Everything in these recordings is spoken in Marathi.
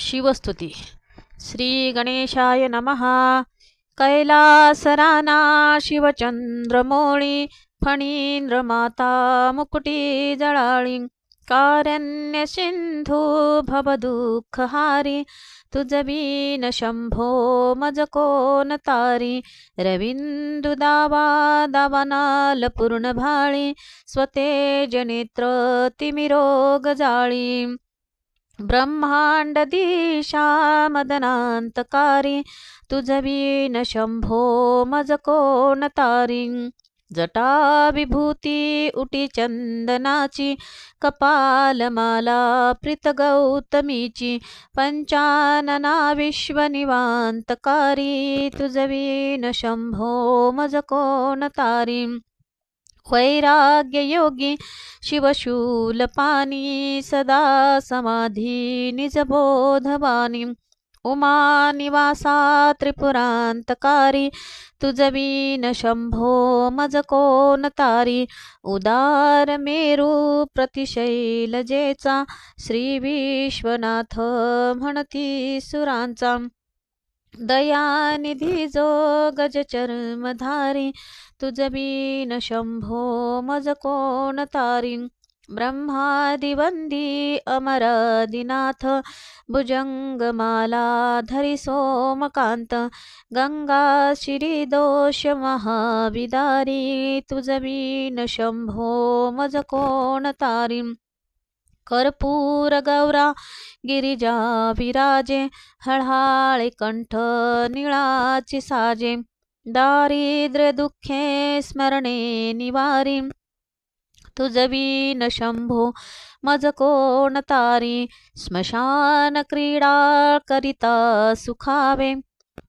शिवस्तुती. श्री गणेशाय नमः. कैलासराना शिवचंद्रमोळी फणींद्रमाता मुकुटी जळाळी कारण्य सिंधू भवदुःखहारी तुजबीन शंभो मज तारी रविंदु दावा दावानाल पूर्ण भाळी स्वतेज नेत्र तिमिरोग जाळी. ब्रह्मांड दिशा मदनांतकारी तुझ शंभो मज कोण तारी जटा विभूती उटी चंदनाची कपालमाला प्रीत गौतमीची पंचानना तुजवीन तुझ शंभो मज कोण वैराग्ययोगी वैराग्य योगी सदा समाधी निजबोधवानी उमा निवासा त्रिपुरांतकारी तुझ बीन शंभो मज तारी. उदार मेरू श्री विश्वनाथ म्हणती सुरांचा. दयानिधी जो गजचर्मधारी तुजबीन शंभो मज कोण तारी ब्रह्मादिवंदी अमरादिनाथ भुजंगमाला धरि सोमकांत गंगा शिरी दोष महाविदारी तुजबीन शंभो मज कोण तारी कर्पूर गौरा गिरिजा विराजे हळहाळे कंठ निळाची साजे दारिद्र्य दुःखे स्मरणे निवारी। तुझ न शंभो मज कोण तारी। स्मशान क्रीडा करिता सुखावे।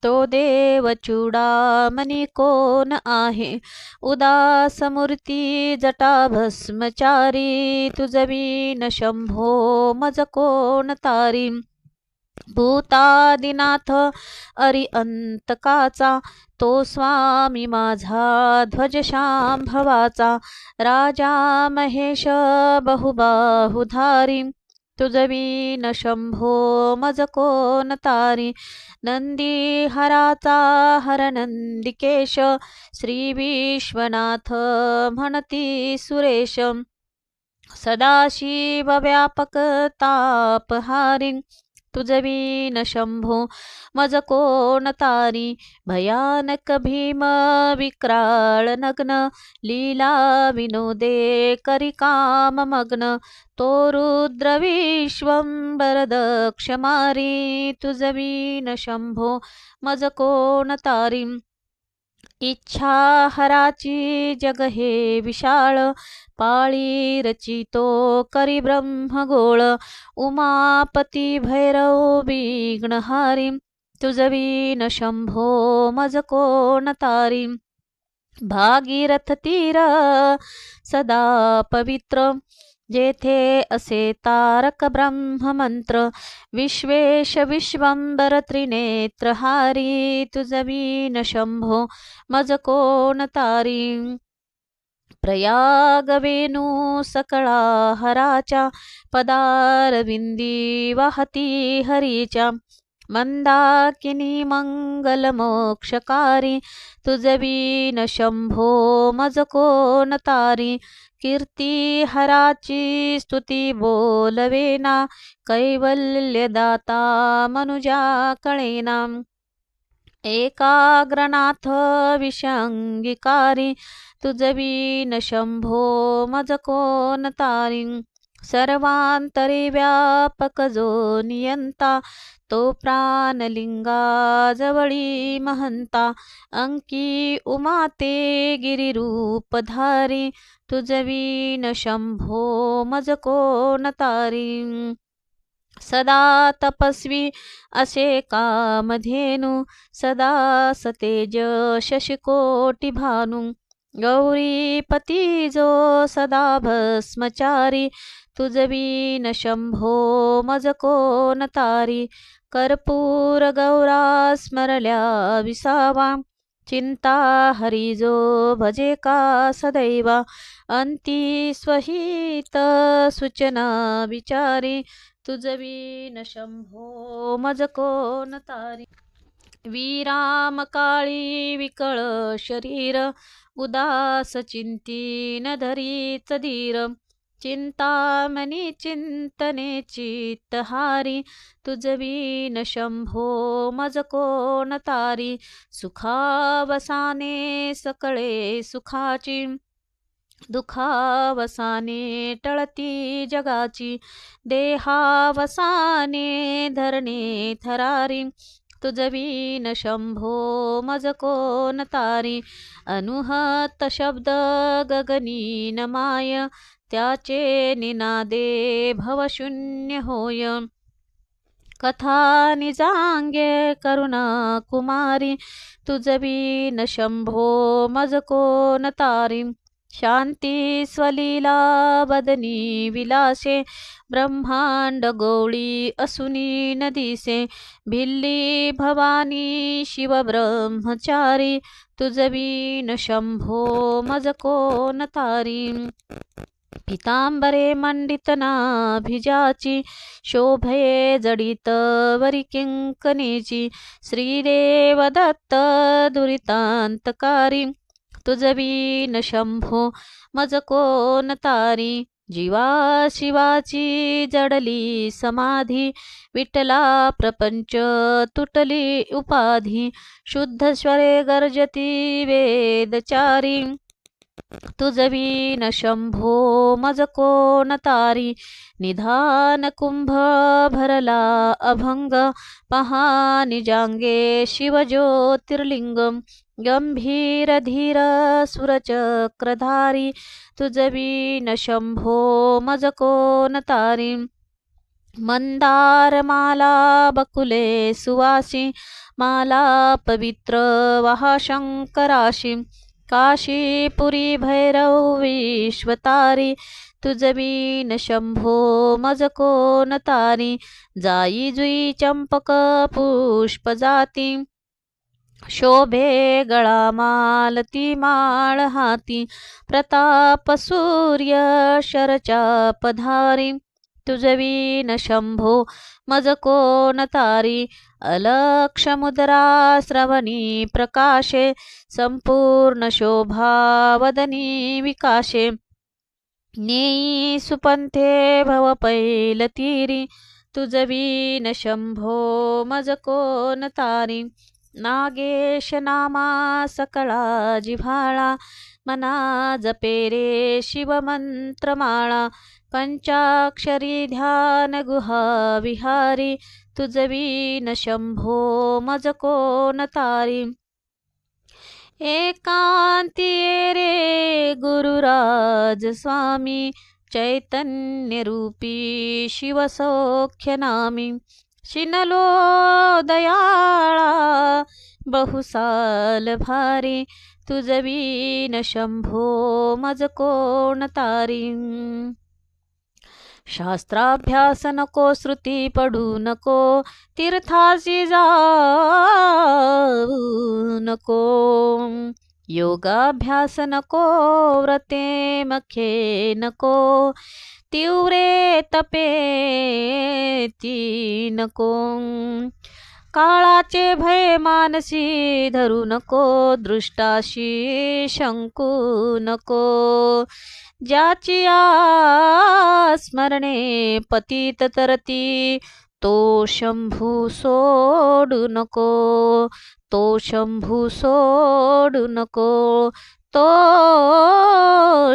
तो देव चूडामणी कोण आहे? उदास मूर्ती जटा भस्मचारी। तुझ शंभो मज कोण तारी। भूतादिनाथ अरि अंतकाचा तो स्वामी माझा ध्वज शांभवाचा राजा महेश बहुबाहुधारी तुजवीन शंभो मज कोण तारी नंदी हराचा हर नंदिकेश श्री विश्वनाथ म्हणती सुरेश सदाशिव व्यापक तापहारी तुझ शंभो मज कोण तारी? भयानक भीम विक्राळ नग्न लीला विनोदे करी काम मग्न तो रुद्र विश्वंबर दक्ष मारी तुझ बीन शंभो मज कोण तारी? इच्छा हराची जग हे विशाळ पाळी रचितो करी ब्रह्मगोळ उमापती भैरव विघ्नहारी तुझ बीन शंभो मज कोण तारी. भागीरथ तीर सदा पवित्र जेथे असे तारक ब्रह्ममंत्र विश्वेश विश्वंबर त्रिनेत्र हारी तुझ बीन शंभो मज कोण तारी? प्रयाग वेणू सकळा हराच्या पदारविंदी वाहती हरीच्या मंदाकिनी मंगल मोक्षकारी तुझ शंभो मज तारी कीर्ती हराची स्तुती बोलवेना कैवल्यदाता मनुजा कळेना एकाग्रनाथ विषंगिकारी तुझ शंभो मज तारी सर्वांतरी व्यापक जो नियंता तो प्राणलिंगा जवळी महंता. अंकी उमाते गिरिरूपधारी तुझ बीन शंभो मज कोण तारी. सदा तपस्वी असे कामधेनु सदा सतेज शशिकोटी भानु. गौरीपती जो सदा भस्मचारी तुझ शंभो मज कोण तारी? कर्पूर गौरा स्मरल्या विसावा चिंता हरिजो भजे का सदैवा? अंती स्वहित सूचना विचारी तुझ शंभो मज कोण तारी? विराम काळी विकळ शरीर उदास चिंती न धरीच धीर चिंतामणी चिंतने चित्तहारी तुझवीन शंभो मज कोण तारी सुखावसाने सकळे सुखाची दुखावसाने टळती जगाची देहावसाने धरणे थरारी तुझवीन शंभो मज कोण तारी अनुहत शब्द गगनीन माय त्याचे निनादे भवशून्य होय. कथा निजांगे करुणा कुमारी तुझ शंभो मज कोण तारी. शांती स्वलीला बदनी विलासे ब्रह्मांड गौळी असुनी नदीसे भिल्ली भवानी शिव ब्रह्मचारी शंभो मज कोण तारी. पितांबरे मंडित नाभिजाची शोभये जडित वरी किंकणीची श्रीदेव दत्त दुरितांतकारी तुझ शंभो मज कोण तारी जीवा शिवाची जडली समाधी विठ्ठला प्रपंच तुटली उपाधी शुद्ध स्वरे गर्जती वेदचारी। तुझ शंभो मज कोण तारी निधान कुंभ भरला अभंग पहा निजांगे शिव ज्योतिर्लिंग गंभीर धीर सुरचक्रधारी तुझ शंभो मज कोण तारी मंदार माला बकुले सुवासी माला पवित्र वहा शंकराशी काशीपुरी भैरव विश्वतारी तुझ बिन शंभो मज कोण तारी जाई जुई चंपक पुष्प जाती शोभे गळा मालती माळ हाती प्रताप सूर्य शरचा पधारी तुझ शंभो मज कोण तारी? अलक्ष मुद्रा श्रवणी प्रकाशे संपूर्ण शोभा वदनी विकाशे। नेई सुपंथे भव पैल तीरी शंभो मज कोण तारी? नागेश नामा सकळा जिव्हाळा मना जपे रे शिवमंत्रमाळा पंचाक्षरी ध्यान गुहा विहारी तुझ विन शंभो मज कोण तारी एकांती रे गुरुराज स्वामी चैतन्य रूपी शिवसौख्य नामी शिनलो दयाळा बहुसाल भारी तुझ विन शंभो मज कोण तारी शास्त्राभ्यास नको श्रुती पडू नको तीर्थाशी जाऊ नको. योगाभ्यास नको व्रते मखे नको तीव्रे तपे ती नको. काळाचे भय मानसी धरू नको दृष्टाशी शंकू नको. ज्याची स्मरणे पतित तरती तो शंभू सोडू नको. तो शंभू सोडू नको. तो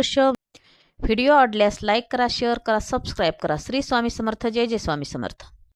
शं व्हिडिओ आवडल्यास लाईक करा शेअर करा सबस्क्राईब करा. श्री स्वामी समर्थ जय जय स्वामी समर्थ.